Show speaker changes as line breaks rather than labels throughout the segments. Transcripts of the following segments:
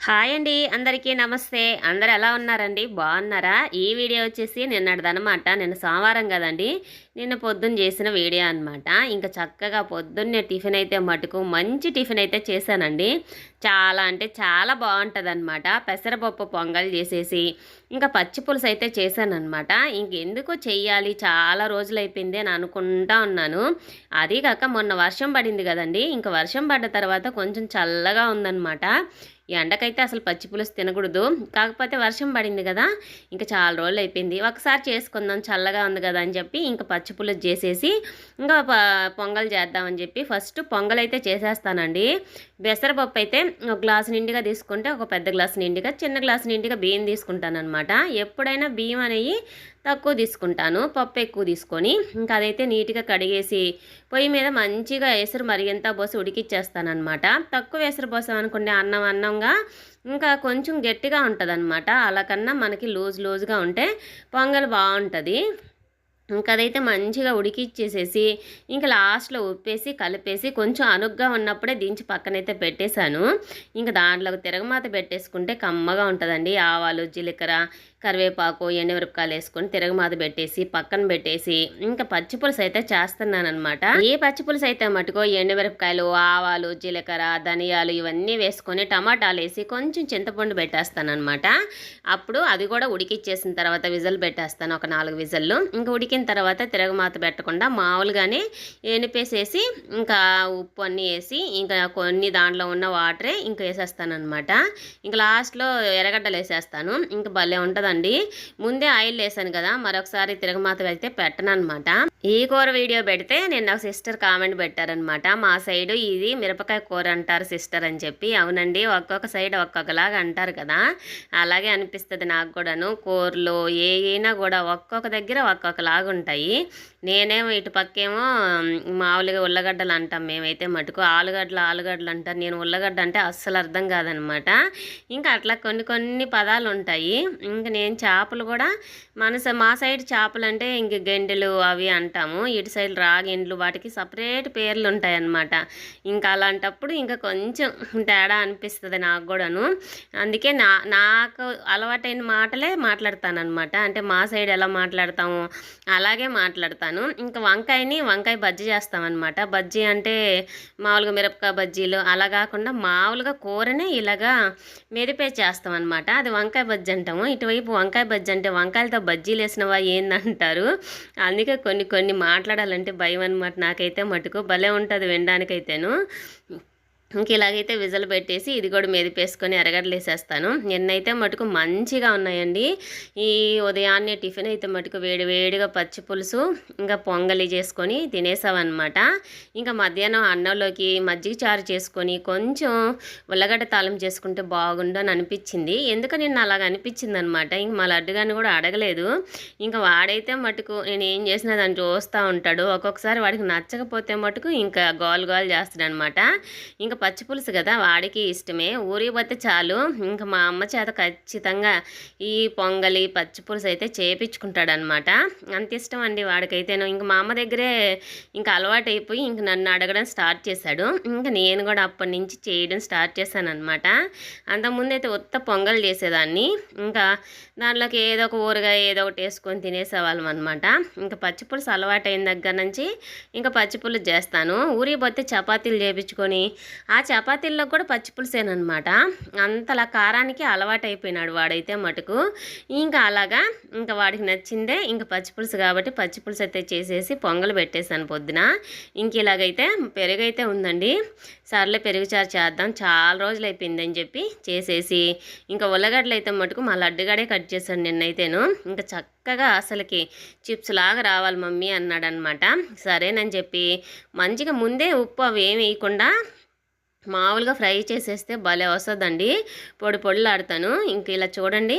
Hi అండి అందరికీ నమస్తే. అందరు ఎలా ఉన్నారండి? బాగున్నారా? ఈ వీడియో వచ్చేసి నిన్నటిదనమాట నిన్న సోమవారం కదండి. నిన్న పొద్దున్న చేసిన వీడియో అనమాట ఇంకా చక్కగా పొద్దున్నే టిఫిన్ అయితే మటుకు మంచి టిఫిన్ అయితే చేశానండి. చాలా అంటే చాలా బాగుంటుంది అనమాట పెసరపప్పు పొంగల్ చేసేసి ఇంకా పచ్చి పులుసు అయితే చేశానమాట ఇంకెందుకు చెయ్యాలి. చాలా రోజులు అయిపోయింది అని అనుకుంటా ఉన్నాను. అది కాక మొన్న వర్షం పడింది కదండి. ఇంకా వర్షం పడ్డ తర్వాత కొంచెం చల్లగా ఉందన్నమాట. ఎండకైతే అసలు పచ్చి పులుసు తినకూడదు. కాకపోతే వర్షం పడింది కదా ఇంకా చాలా రోజులు అయిపోయింది. ఒకసారి చేసుకుందాం చల్లగా ఉంది కదా అని చెప్పి ఇంకా పచ్చి పులుసు చేసేసి ఇంకా ప- పొంగల్ చేద్దామని చెప్పి ఫస్ట్ పొంగల్ అయితే చేసేస్తానండి పెసరపప్పు అయితే ఒక గ్లాసు నిండుగా తీసుకుంటే ఒక పెద్ద గ్లాసు నిండుగా చిన్న గ్లాసు నిండుగా బియ్యం తీసుకుంటాను అనమాట ఎప్పుడైనా బియ్యం అనేవి తక్కువ తీసుకుంటాను పప్పు ఎక్కువ తీసుకొని ఇంకా అదైతే నీట్గా కడిగేసి పొయ్యి మీద మంచిగా ఎసురు మరిగంత పోసి ఉడికిచ్చేస్తానమాట తక్కువ ఎసురు పోసాం అనుకుంటే అన్నం అన్నంగా ఇంకా కొంచెం గట్టిగా ఉంటుంది అలా కన్నా మనకి లూజ్ లూజ్గా ఉంటే పొంగల్ బాగుంటుంది ఇంకా అదైతే మంచిగా ఉడికిచ్చేసేసి ఇంకా లాస్ట్లో ఉప్పేసి కలిపేసి కొంచెం అనుగ్గా ఉన్నప్పుడే దించి పక్కనైతే పెట్టేశాను. ఇంకా దాంట్లో తిరగమాత పెట్టేసుకుంటే కమ్మగా ఉంటుందండి. ఆవాలు జీలకర్ర కరివేపాకు ఎండుమిరపకాయలు వేసుకొని తిరగమాత పెట్టేసి పక్కన పెట్టేసి ఇంకా పచ్చిపులుసు అయితే చేస్తున్నానమాట ఏ పచ్చిపులుసు అయితే మటుకో ఎండుమిరపకాయలు ఆవాలు జీలకర్ర ధనియాలు ఇవన్నీ వేసుకొని టమాటాలు వేసి కొంచెం చింతపండు పెట్టేస్తానమాట అప్పుడు అది కూడా ఉడికిచ్చేసిన తర్వాత విజల్ పెట్టేస్తాను ఒక నాలుగు విజల్లు. ఇంకా ఉడికిన తర్వాత తిరగమాత పెట్టకుండా మామూలుగానే ఎనిపేసేసి ఇంకా ఉప్పు అన్నీ వేసి ఇంకా కొన్ని దాంట్లో ఉన్న వాటరే ఇంకా వేసేస్తాను అనమాట ఇంకా లాస్ట్లో ఎర్రగడ్డలు వేసేస్తాను. ఇంకా భలే ఉంటుందండి. ముందే ఆయిల్ వేసాను కదా మరొకసారి తిరగమాత అయితే పెట్టను అనమాట ఈ కూర వీడియో పెడితే నేను నాకు సిస్టర్ కామెంట్ పెట్టారనమాట మా సైడు ఇది మిరపకాయ కూర అంటారు సిస్టర్ అని చెప్పి. అవునండి ఒక్కొక్క సైడ్ ఒక్కొక్కలాగా అంటారు కదా. అలాగే అనిపిస్తుంది నాకు కూడాను. కూరలు ఏ కూడా ఒక్కొక్క దగ్గర ఒక్కొక్కలాగా ఉంటాయి నేనేమో ఇటు పక్కేమో మామూలుగా ఉల్లగడ్డలు అంటాం మేమైతే మటుకు. ఆలుగడ్డలు ఆలుగడ్డలు అంటారు నేను ఉల్లగడ్డ అంటే అస్సలు అర్థం కాదనమాట. ఇంకా అట్లా కొన్ని కొన్ని పదాలు ఉంటాయి. ఇంకా నేను చేపలు కూడా మన స- మా సైడ్ చేపలు అంటే ఇంక గెండెలు అవి అంటాము. ఇటు సైడ్ రాగిండ్లు వాటికి సపరేట్ పేర్లు ఉంటాయి అన్నమాట ఇంకా అలాంటప్పుడు ఇంకా కొంచెం తేడా అనిపిస్తుంది నాకు కూడాను. అందుకే నా నాకు అలవాటైన మాటలే మాట్లాడతాను అనమాట అంటే మా సైడ్ ఎలా మాట్లాడతాము? అలాగే మాట్లాడతాను. ఇంకా వంకాయని వంకాయ బజ్జీ చేస్తామన్నమాట. బజ్జీ అంటే మామూలుగా మిరపకాయ బజ్జీలు అలా కాకుండా మామూలుగా కూరనే ఇలాగా మెరిపే చేస్తాం అనమాట అది వంకాయ బజ్జీ అంటాము. ఇటువైపు వంకాయ బజ్జీ అంటే వంకాయలతో బజ్జీలు వేసినవా ఏందంటారు. అందుకే కొన్ని కొన్ని మాట్లాడాలంటే భయం అనమాట నాకైతే మటుకు. భలే ఉంటుంది వినడానికైతేను. ఇంక ఇలాగైతే విజలు పెట్టేసి ఇది కూడా మెదిపేసుకొని ఎరగడ్డలు వేసేస్తాను. నిన్నైతే మటుకు మంచిగా ఉన్నాయండి. ఈ ఉదయాన్నే టిఫిన్ అయితే మటుకు వేడి వేడిగా పచ్చి పులుసు ఇంకా పొంగలి చేసుకొని తినేసామన్నమాట ఇంకా మధ్యాహ్నం అన్నంలోకి మజ్జిగ చారు చేసుకొని కొంచెం ఉల్లగడ్డ తాళం చేసుకుంటే బాగుండు అని అనిపించింది. ఎందుకు నిన్న అలాగ అనిపించింది అనమాట ఇంక మా లడ్డుగాని కూడా అడగలేదు. ఇంకా వాడైతే మటుకు నేను ఏం చేసినా దాన్ని చూస్తూ ఉంటాడు. ఒక్కొక్కసారి వాడికి నచ్చకపోతే మటుకు ఇంకా గోల్ గోల్ చేస్తాడనమాట ఇంకా పచ్చి పులుసు కదా వాడికి ఇష్టమే. ఊరికి పోతే చాలు. ఇంకా మా అమ్మ చేత ఖచ్చితంగా ఈ పొంగలి పచ్చి పులుసు అయితే చేపించుకుంటాడనమాట. అంత ఇష్టం అండి వాడికైతేను. ఇంకా మా అమ్మ దగ్గరే ఇంకా అలవాటు అయిపోయి ఇంక నన్ను అడగడం స్టార్ట్ చేశాడు. ఇంకా నేను కూడా అప్పటి నుంచి చేయడం స్టార్ట్ చేశాను అనమాట అంతకుముందు అయితే ఉత్త పొంగల్ చేసేదాన్ని. ఇంకా దాంట్లోకి ఏదో ఒక ఊరగా ఏదో ఒకటి వేసుకొని తినేసేవాళ్ళం అనమాట. ఇంకా పచ్చి పులుసు అలవాటు అయిన దగ్గర నుంచి ఇంకా పచ్చి పులుసు చేస్తాను. ఊరికి పోతే చపాతీలు చేపించుకొని ఆ చపాతీల్లో కూడా పచ్చి పులుసేనమాట అంతలా కారానికి అలవాటు అయిపోయినాడు వాడైతే మటుకు. ఇంకా అలాగా ఇంకా వాడికి నచ్చిందే ఇంకా పచ్చి పులుసు కాబట్టి పచ్చిపులుసు అయితే చేసేసి పొంగలు పెట్టేశాను పొద్దున. ఇంక ఇలాగైతే పెరుగైతే ఉందండి. సర్లే పెరుగు చారు చేద్దాం. చాలా రోజులు అయిపోయింది అని చెప్పి చేసేసి ఇంకా ఉల్లగడ్డలు అయితే మటుకు మా లడ్డుగాడే కట్ చేశాను నిన్నైతేను. ఇంకా చక్కగా అసలుకి చిప్స్ లాగా రావాలి మమ్మీ అన్నాడనమాట సరేనని చెప్పి మంచిగా ముందే ఉప్పు అవి ఏమి వేయకుండా మామూలుగా ఫ్రై చేసేస్తే భలే వస్తుందండి. పొడి పొడిలాడతాను. ఇంక ఇలా చూడండి.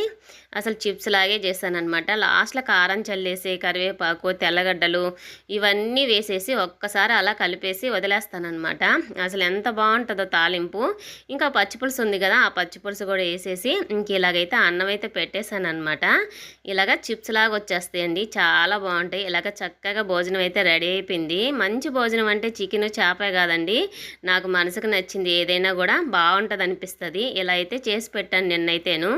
అసలు చిప్స్ లాగే చేశానమాట లాస్ట్లో కారం చల్లేసి కరివేపాకు తెల్లగడ్డలు ఇవన్నీ వేసేసి ఒక్కసారి అలా కలిపేసి వదిలేస్తానమాట అసలు ఎంత బాగుంటుందో తాలింపు. ఇంకా పచ్చిపులుసు ఉంది కదా ఆ పచ్చిపులుసు కూడా వేసేసి ఇంక ఇలాగైతే అన్నం అయితే పెట్టేశానమాట ఇలాగ చిప్స్ లాగా వచ్చేస్తాయండి చాలా బాగుంటాయి. ఇలాగ చక్కగా భోజనం అయితే రెడీ అయిపోయింది. మంచి భోజనం అంటే చికెన్ చేపే కాదండి. నాకు మనసుకు నచ్చి నచ్చింది ఏదైనా కూడా బాగుంటుంది అనిపిస్తుంది ఇలా అయితే చేసి పెట్టాను నిన్నైతేను.